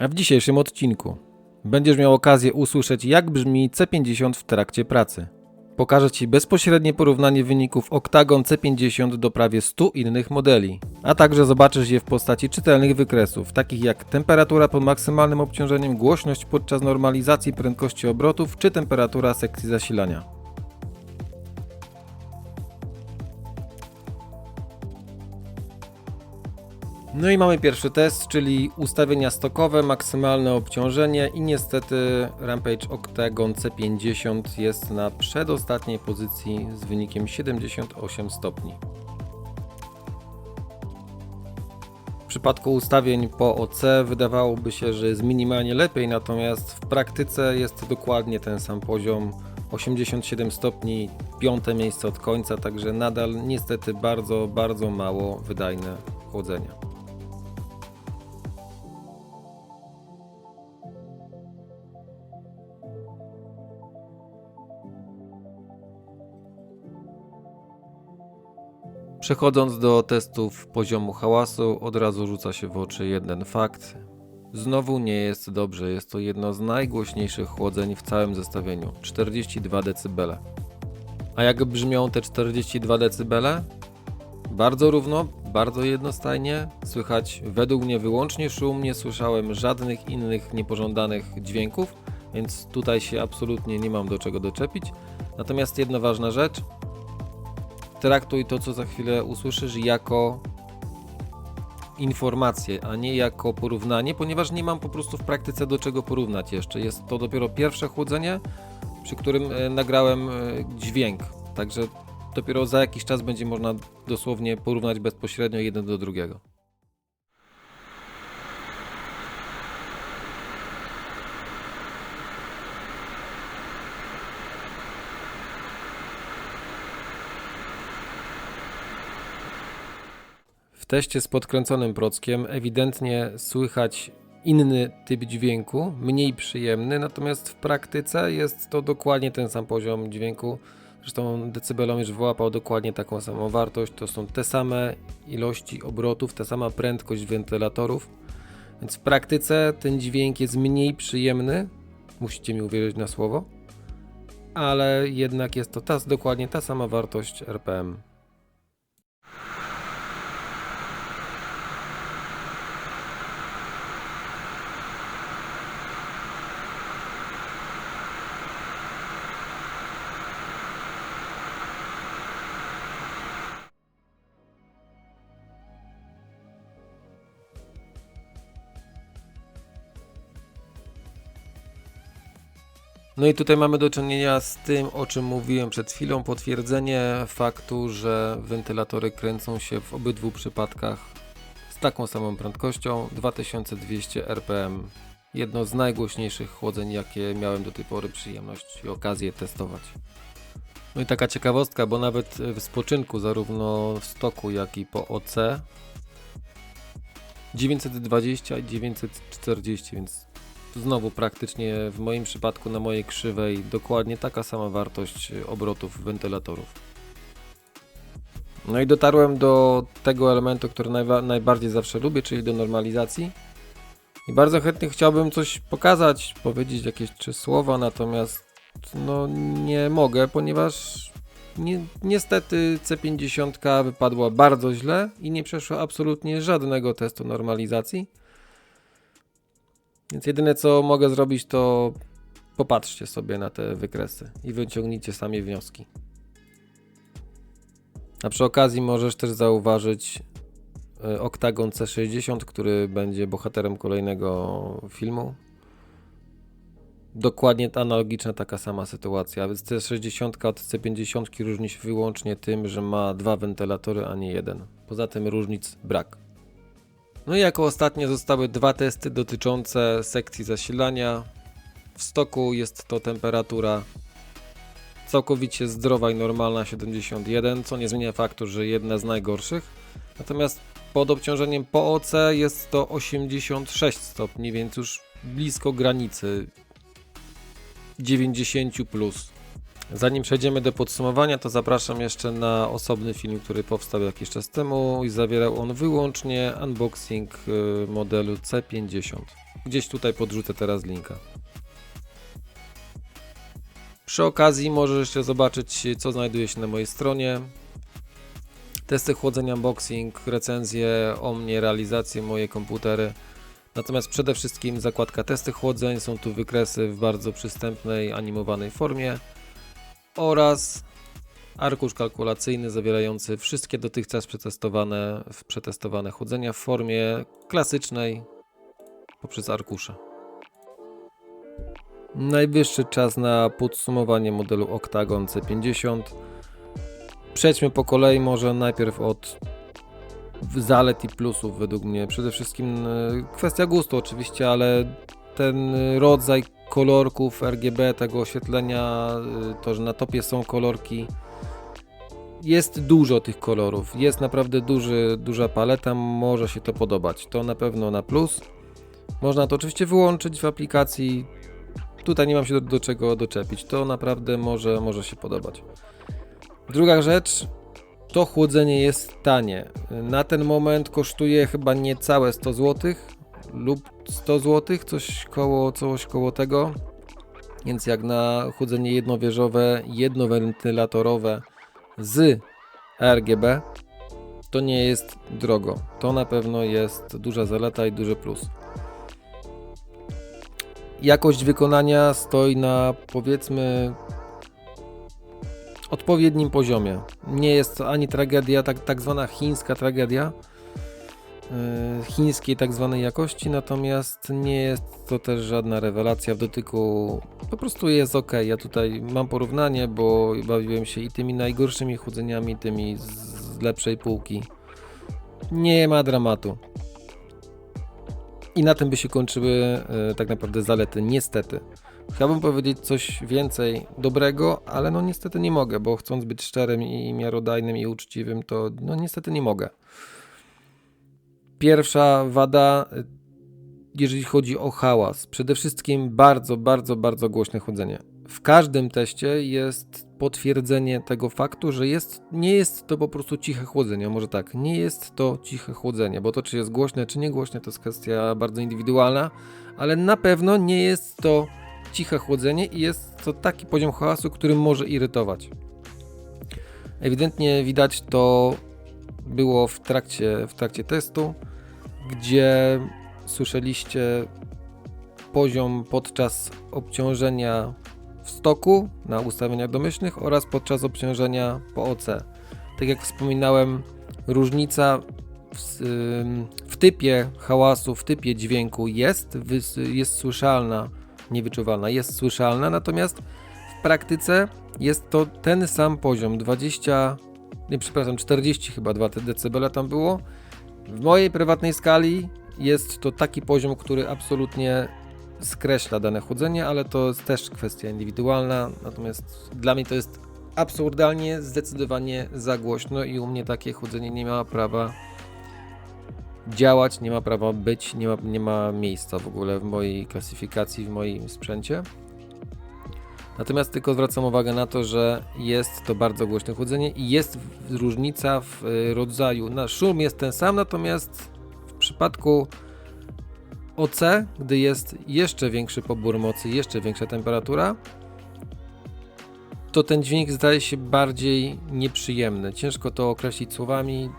A w dzisiejszym odcinku będziesz miał okazję usłyszeć, jak brzmi C50 w trakcie pracy. Pokażę Ci bezpośrednie porównanie wyników Octagon C50 do prawie 100 innych modeli, a także zobaczysz je w postaci czytelnych wykresów, takich jak temperatura pod maksymalnym obciążeniem, głośność podczas normalizacji prędkości obrotów czy temperatura sekcji zasilania. No i mamy pierwszy test, czyli ustawienia stokowe, maksymalne obciążenie i niestety Rampage Octagon C50 jest na przedostatniej pozycji z wynikiem 78 stopni. W przypadku ustawień po OC wydawałoby się, że jest minimalnie lepiej, natomiast w praktyce jest dokładnie ten sam poziom 87 stopni, piąte miejsce od końca, także nadal niestety bardzo, bardzo mało wydajne chłodzenie. Przechodząc do testów poziomu hałasu, od razu rzuca się w oczy jeden fakt. Znowu nie jest dobrze, jest to jedno z najgłośniejszych chłodzeń w całym zestawieniu 42 dB. A jak brzmią te 42 dB? Bardzo równo, bardzo jednostajnie. Słychać według mnie wyłącznie szum, nie słyszałem żadnych innych niepożądanych dźwięków, więc tutaj się absolutnie nie mam do czego doczepić. Natomiast jedna ważna rzecz, traktuj to, co za chwilę usłyszysz, jako informację, a nie jako porównanie, ponieważ nie mam po prostu w praktyce do czego porównać jeszcze. Jest to dopiero pierwsze chłodzenie, przy którym e, nagrałem e, dźwięk. Także dopiero za jakiś czas będzie można dosłownie porównać bezpośrednio jeden do drugiego. Teście z podkręconym prockiem ewidentnie słychać inny typ dźwięku, mniej przyjemny, natomiast w praktyce jest to dokładnie ten sam poziom dźwięku. Zresztą decybelometr wyłapał dokładnie taką samą wartość. To są te same ilości obrotów, ta sama prędkość wentylatorów. Więc w praktyce ten dźwięk jest mniej przyjemny. Musicie mi uwierzyć na słowo. Ale jednak jest to ta, dokładnie ta sama wartość RPM. No i tutaj mamy do czynienia z tym, o czym mówiłem przed chwilą, potwierdzenie faktu, że wentylatory kręcą się w obydwu przypadkach z taką samą prędkością 2200 RPM. Jedno z najgłośniejszych chłodzeń, jakie miałem do tej pory przyjemność i okazję testować. No i taka ciekawostka, bo nawet w spoczynku, zarówno w stoku, jak i po OC 920 i 940, więc znowu praktycznie w moim przypadku na mojej krzywej dokładnie taka sama wartość obrotów wentylatorów. No i dotarłem do tego elementu, który najbardziej zawsze lubię, czyli do normalizacji. I bardzo chętnie chciałbym coś pokazać, powiedzieć jakieś trzy słowa, natomiast no nie mogę, ponieważ ni- niestety C50 wypadła bardzo źle i nie przeszła absolutnie żadnego testu normalizacji. Więc jedyne co mogę zrobić to popatrzcie sobie na te wykresy i wyciągnijcie sami wnioski. A przy okazji możesz też zauważyć e, Octagon C60, który będzie bohaterem kolejnego filmu. Dokładnie analogiczna taka sama sytuacja, więc C60 od C50 różni się wyłącznie tym, że ma dwa wentylatory, a nie jeden. Poza tym różnic brak. No i jako ostatnie zostały dwa testy dotyczące sekcji zasilania. W stoku jest to temperatura całkowicie zdrowa i normalna 71, co nie zmienia faktu, że jedna z najgorszych. Natomiast pod obciążeniem po OC jest to 86 stopni, więc już blisko granicy 90 plus. Zanim przejdziemy do podsumowania, to zapraszam jeszcze na osobny film, który powstał jakiś czas temu i zawierał on wyłącznie unboxing y, modelu C50. Gdzieś tutaj podrzucę teraz linka. Przy okazji możesz jeszcze zobaczyć, co znajduje się na mojej stronie. Testy chłodzenia, unboxing, recenzje o mnie, realizacje, moje komputery. Natomiast przede wszystkim zakładka testy chłodzeń, są tu wykresy w bardzo przystępnej, animowanej formie oraz arkusz kalkulacyjny zawierający wszystkie dotychczas przetestowane, przetestowane chłodzenia w formie klasycznej poprzez arkusze. Najwyższy czas na podsumowanie modelu Octagon C50. Przejdźmy po kolei, może najpierw od zalet i plusów według mnie. Przede wszystkim e, kwestia gustu oczywiście, ale ten rodzaj kolorków RGB, tego oświetlenia, e, to, że na topie są kolorki, jest dużo tych kolorów, jest naprawdę duży, duża paleta, może się to podobać. To na pewno na plus. Można to oczywiście wyłączyć w aplikacji. Tutaj nie mam się do, do czego doczepić. To naprawdę może, może się podobać. Druga rzecz, to chłodzenie jest tanie. Na ten moment kosztuje chyba niecałe 100 zł lub 100 zł, coś koło, coś koło tego. Więc jak na chłodzenie jednowieżowe, jednowentylatorowe z RGB, to nie jest drogo. To na pewno jest duża zaleta i duży plus. Jakość wykonania stoi na powiedzmy odpowiednim poziomie. Nie jest to ani tragedia, tak, tak zwana chińska tragedia, chińskiej tak zwanej jakości, natomiast nie jest to też żadna rewelacja w dotyku. Po prostu jest ok. Ja tutaj mam porównanie, bo bawiłem się i tymi najgorszymi chłodzeniami, tymi z lepszej półki. Nie ma dramatu. I na tym by się kończyły yy, tak naprawdę zalety, niestety. Chciałbym powiedzieć coś więcej dobrego, ale no niestety nie mogę, bo chcąc być szczerym i miarodajnym i uczciwym, to no niestety nie mogę. Pierwsza wada, jeżeli chodzi o hałas, przede wszystkim bardzo, bardzo, bardzo głośne chodzenie. W każdym teście jest potwierdzenie tego faktu, że jest, nie jest to po prostu ciche chłodzenie. Może tak, nie jest to ciche chłodzenie, bo to czy jest głośne, czy nie głośne, to jest kwestia bardzo indywidualna, ale na pewno nie jest to ciche chłodzenie i jest to taki poziom hałasu, który może irytować. Ewidentnie widać to było w trakcie, w trakcie testu, gdzie słyszeliście poziom podczas obciążenia w stoku na ustawieniach domyślnych oraz podczas obciążenia po OC. Tak jak wspominałem, różnica w, w typie hałasu, w typie dźwięku jest, jest słyszalna niewyczuwalna, jest słyszalna, natomiast w praktyce jest to ten sam poziom 20, nie przepraszam, 40 chyba 2 dB tam było. W mojej prywatnej skali jest to taki poziom, który absolutnie skreśla dane chłodzenie, ale to jest też kwestia indywidualna, natomiast dla mnie to jest absurdalnie, zdecydowanie za głośno i u mnie takie chłodzenie nie ma prawa działać, nie ma prawa być, nie ma, nie ma miejsca w ogóle w mojej klasyfikacji, w moim sprzęcie. Natomiast tylko zwracam uwagę na to, że jest to bardzo głośne chłodzenie i jest różnica w y, rodzaju. Na szum jest ten sam, natomiast w przypadku OC, gdy jest jeszcze większy pobór mocy, jeszcze większa temperatura, to ten dźwięk zdaje się bardziej nieprzyjemny. Ciężko to określić słowami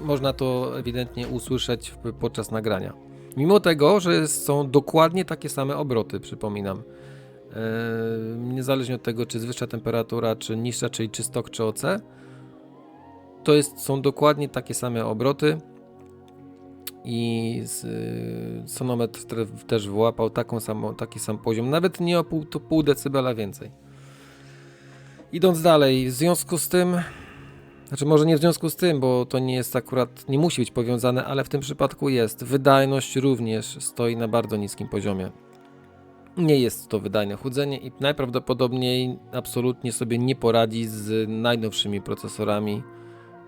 można to ewidentnie usłyszeć podczas nagrania. Mimo tego, że są dokładnie takie same obroty, przypominam. Eee, niezależnie od tego, czy jest wyższa temperatura, czy niższa, czyli czy stok, czy OC, to jest, są dokładnie takie same obroty i z, y, sonometr też wyłapał taką samą, taki sam poziom, nawet nie o pół, to pół decybela więcej. Idąc dalej, w związku z tym znaczy może nie w związku z tym, bo to nie jest akurat, nie musi być powiązane, ale w tym przypadku jest. Wydajność również stoi na bardzo niskim poziomie. Nie jest to wydajne chłodzenie i najprawdopodobniej absolutnie sobie nie poradzi z najnowszymi procesorami,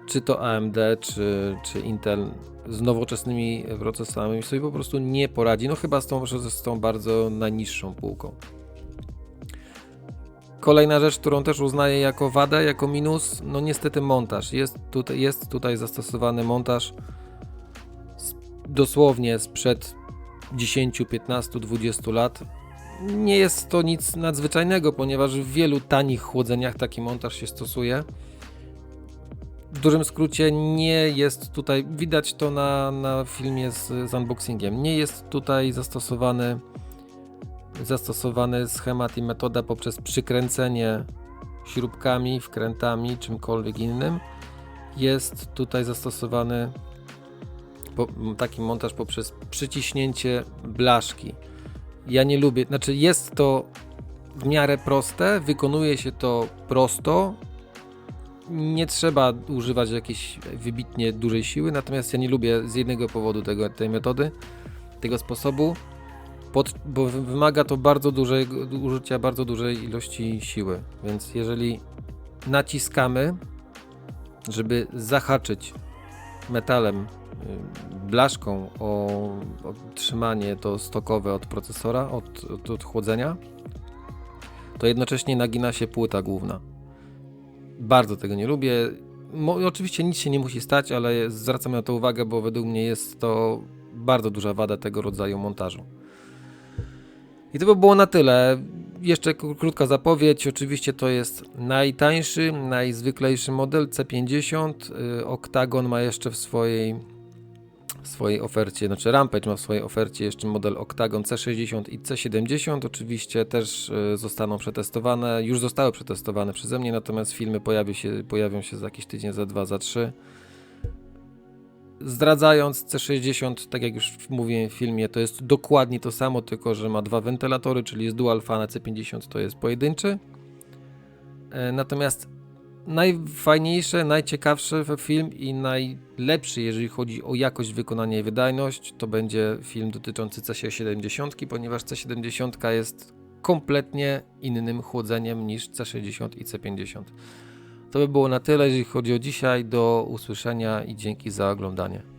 czy to AMD, czy, czy Intel, z nowoczesnymi procesorami sobie po prostu nie poradzi, no chyba z tą, z tą bardzo najniższą półką. Kolejna rzecz, którą też uznaję jako wadę, jako minus, no niestety montaż. Jest tutaj, jest tutaj zastosowany montaż dosłownie sprzed 10, 15, 20 lat. Nie jest to nic nadzwyczajnego, ponieważ w wielu tanich chłodzeniach taki montaż się stosuje. W dużym skrócie nie jest tutaj, widać to na, na filmie z, z unboxingiem, nie jest tutaj zastosowany, zastosowany schemat i metoda poprzez przykręcenie śrubkami, wkrętami, czymkolwiek innym. Jest tutaj zastosowany taki montaż poprzez przyciśnięcie blaszki. Ja nie lubię, znaczy jest to w miarę proste, wykonuje się to prosto, nie trzeba używać jakiejś wybitnie dużej siły, natomiast ja nie lubię z jednego powodu tego, tej metody, tego sposobu, pod, bo wy- wymaga to bardzo dużego, użycia bardzo dużej ilości siły, więc jeżeli naciskamy, żeby zahaczyć metalem, blaszką o otrzymanie to stokowe od procesora, od, od, od chłodzenia, to jednocześnie nagina się płyta główna. Bardzo tego nie lubię. Mo, oczywiście nic się nie musi stać, ale zwracam na to uwagę, bo według mnie jest to bardzo duża wada tego rodzaju montażu. I to by było na tyle. Jeszcze krótka zapowiedź. Oczywiście to jest najtańszy, najzwyklejszy model C50. Y, Octagon ma jeszcze w swojej, w swojej ofercie, znaczy Rampage ma w swojej ofercie jeszcze model Octagon C60 i C70. Oczywiście też y, zostaną przetestowane, już zostały przetestowane przeze mnie, natomiast filmy pojawi się, pojawią się za jakiś tydzień, za dwa, za trzy. Zdradzając, C60, tak jak już mówiłem w filmie, to jest dokładnie to samo, tylko że ma dwa wentylatory, czyli jest dual fan, a C50 to jest pojedynczy. E, Natomiast najfajniejsze, najciekawsze film i najlepszy, jeżeli chodzi o jakość wykonania i wydajność, to będzie film dotyczący C70, ponieważ C70 jest kompletnie innym chłodzeniem niż C60 i C50. To by było na tyle, jeżeli chodzi o dzisiaj. Do usłyszenia i dzięki za oglądanie.